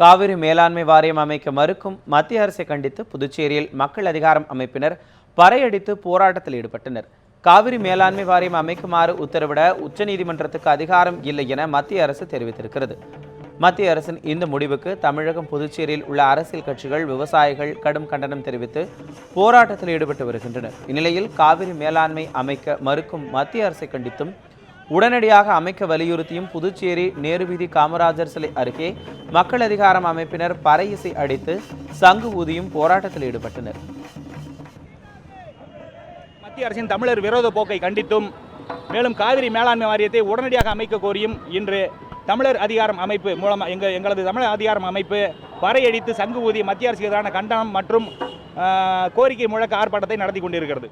காவிரி மேலாண்மை வாரியம் அமைக்க மறுக்கும் மத்திய அரசை கண்டித்து புதுச்சேரியில் மக்கள் அதிகாரம் அமைப்பினர் பறையடித்து போராட்டத்தில் ஈடுபட்டனர். காவிரி மேலாண்மை வாரியம் அமைக்குமாறு உத்தரவிட உச்சநீதிமன்றத்துக்கு அதிகாரம் இல்லை என மத்திய அரசு தெரிவித்திருக்கிறது. மத்திய அரசின் இந்த முடிவுக்கு தமிழகம் புதுச்சேரியில் உள்ள அரசியல் கட்சிகள் விவசாயிகள் கடும் கண்டனம் தெரிவித்து போராட்டத்தில் ஈடுபட்டு வருகின்றனர். இந்நிலையில் காவிரி மேலாண்மை அமைக்க மறுக்கும் மத்திய அரசை கண்டித்தும் உடனடியாக அமைக்க வலியுறுத்தியும் புதுச்சேரி நேருவீதி காமராஜர் சிலை அருகே மக்கள் அதிகாரம் அமைப்பினர் பறை இசை அடித்து சங்கு ஊதியும் போராட்டத்தில் ஈடுபட்டனர். மத்திய அரசின் தமிழர் விரோத போக்கை கண்டித்தும் மேலும் காவிரி மேலாண்மை வாரியத்தை உடனடியாக அமைக்க கோரியும் இன்று தமிழர் அதிகாரம் அமைப்பு மூலம் எங்கள் எங்களது தமிழர் அதிகாரம் அமைப்பு பறையடித்து சங்கு ஊதி மத்திய அரசுக்கு எதிரான கண்டனம் மற்றும் கோரிக்கை முழக்க ஆர்ப்பாட்டத்தை நடத்தி கொண்டிருக்கிறது.